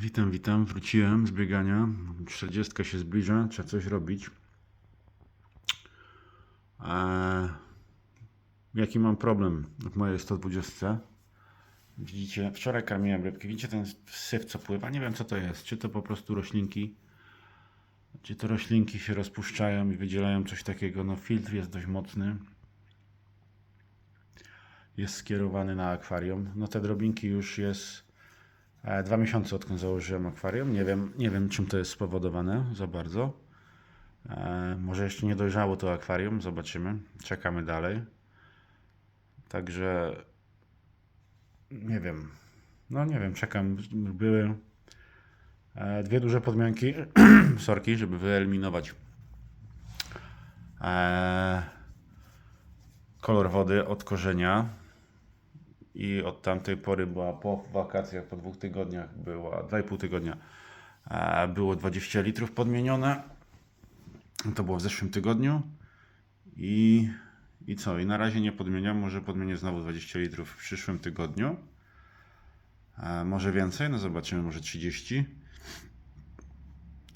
Witam, witam. Wróciłem z biegania. 40 się zbliża, trzeba coś robić. Eee, jaki mam problem w mojej 120? Widzicie, wczoraj karmiłem rybki. Widzicie ten syf, co pływa? Nie wiem, co to jest. Czy to po prostu roślinki, czy to roślinki się rozpuszczają i wydzielają coś takiego. No, filtr jest dość mocny. Jest skierowany na akwarium. No, te drobinki już jest Dwa miesiące odkąd założyłem akwarium. Nie wiem, nie wiem czym to jest spowodowane za bardzo. E, może jeszcze nie dojrzało to akwarium, zobaczymy. Czekamy dalej. Także nie wiem. No nie wiem, czekam. Były e, dwie duże podmianki, sorki, żeby wyeliminować e, kolor wody od korzenia. I od tamtej pory była po wakacjach, po dwóch tygodniach, była 2,5 tygodnia, e, było 20 litrów podmienione. To było w zeszłym tygodniu. I, I co? I na razie nie podmieniam, może podmienię znowu 20 litrów w przyszłym tygodniu. E, Może więcej, no zobaczymy, może 30.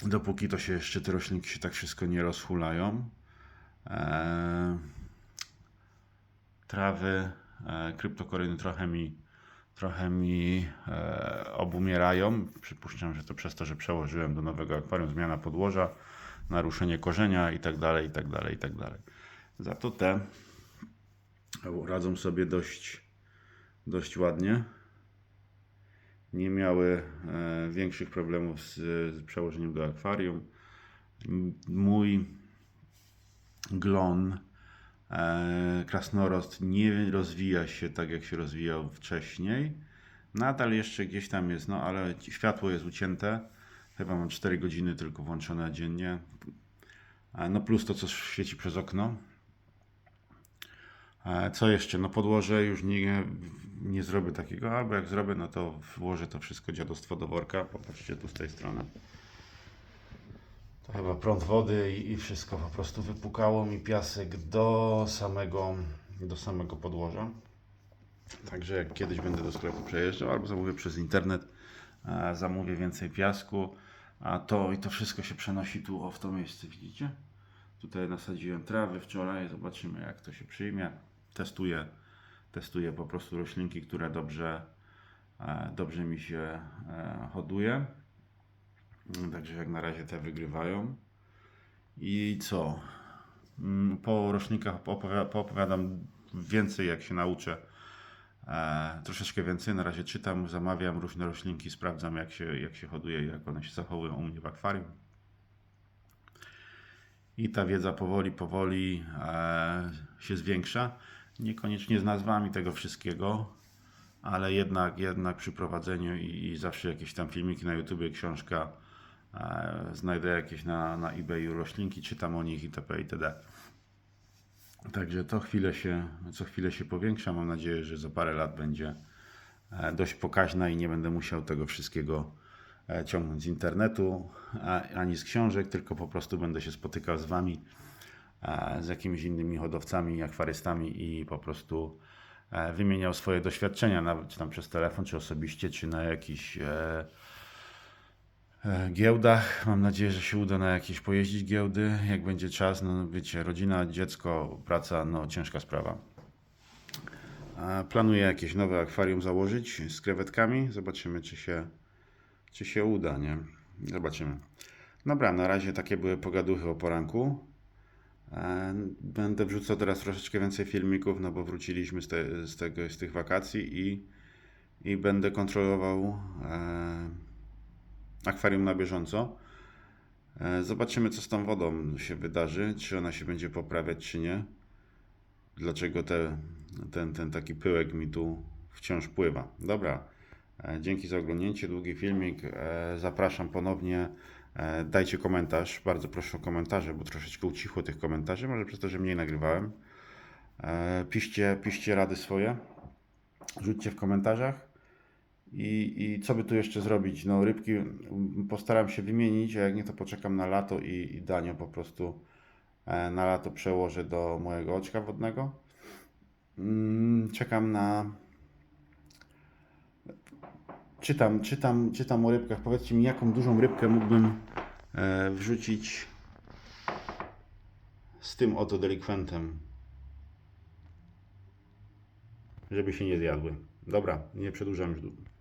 Dopóki to się jeszcze te roślinki się tak wszystko nie rozhulają. E, trawy, kryptokoryny trochę mi, trochę mi e, obumierają. Przypuszczam, że to przez to, że przełożyłem do nowego akwarium, zmiana podłoża, naruszenie korzenia i tak dalej, i tak dalej, i tak dalej. Za to te radzą sobie dość, dość ładnie. Nie miały e, większych problemów z, z przełożeniem do akwarium. Mój glon E, krasnorost nie rozwija się tak, jak się rozwijał wcześniej. Nadal jeszcze gdzieś tam jest, no ale światło jest ucięte. Chyba mam 4 godziny tylko włączone dziennie. E, No plus to, co świeci przez okno. E, Co jeszcze? No podłoże już nie, nie zrobię takiego, albo jak zrobię, no to włożę to wszystko dziadostwo do worka. Popatrzcie tu z tej strony. Chyba prąd wody i, i wszystko po prostu wypukało mi piasek do samego, do samego podłoża. Także jak kiedyś będę do sklepu przejeżdżał albo zamówię przez internet, e, zamówię więcej piasku, a to i to wszystko się przenosi tu o w to miejsce, widzicie? Tutaj nasadziłem trawy wczoraj, zobaczymy jak to się przyjmie. Testuję, testuję po prostu roślinki, które dobrze, e, dobrze mi się e, hoduje. Także jak na razie te wygrywają. I co? Mm, Po rocznikach opowi- poopowiadam więcej, jak się nauczę. E, troszeczkę więcej. Na razie czytam, zamawiam różne roślinki, sprawdzam, jak się, jak się hoduje jak one się zachowują u mnie w akwarium. I ta wiedza powoli, powoli e, się zwiększa. Niekoniecznie z nazwami tego wszystkiego, ale jednak, jednak przy prowadzeniu i, zawsze jakieś tam filmiki na YouTube, książka, znajdę jakieś na, na eBayu roślinki, czytam o nich itp. itd. Także to chwilę się, co chwilę się powiększa. Mam nadzieję, że za parę lat będzie e, dość pokaźna i nie będę musiał tego wszystkiego e, ciągnąć z internetu ani z książek, tylko po prostu będę się spotykał z Wami, e, z jakimiś innymi hodowcami, akwarystami i po prostu wymieniał swoje doświadczenia, nawet czy tam przez telefon, czy osobiście, czy na jakichś giełdach. Mam nadzieję, że się uda na jakieś pojeździć giełdy, jak będzie czas. No wiecie, rodzina, dziecko, praca, no ciężka sprawa. Planuję jakieś nowe akwarium założyć z krewetkami. Zobaczymy, czy się, czy się uda, nie? Zobaczymy. Dobra, na razie takie były pogaduchy o poranku. E, Będę wrzucał teraz troszeczkę więcej filmików, no bo wróciliśmy z, te, z, tego, z tych wakacji i, i będę kontrolował e, akwarium na bieżąco. E, Zobaczymy, co z tą wodą się wydarzy, czy ona się będzie poprawiać, czy nie. Dlaczego te, ten, ten taki pyłek mi tu wciąż pływa. Dobra, e, dzięki za oglądnięcie, długi filmik. E, Zapraszam ponownie. Dajcie komentarz, bardzo proszę o komentarze, bo troszeczkę ucichło tych komentarzy, może przez to, że mniej nagrywałem. Piszcie, piszcie rady swoje, rzućcie w komentarzach. I, I co by tu jeszcze zrobić? No, rybki postaram się wymienić, a jak nie, to poczekam na lato i, i danio po prostu e, na lato przełożę do mojego oczka wodnego. Mm, Czekam na Czytam, czytam, czytam o rybkach. Powiedzcie mi, jaką dużą rybkę mógłbym e, wrzucić z tym oto delikwentem, żeby się nie zjadły. Dobra, nie przedłużam już dłu-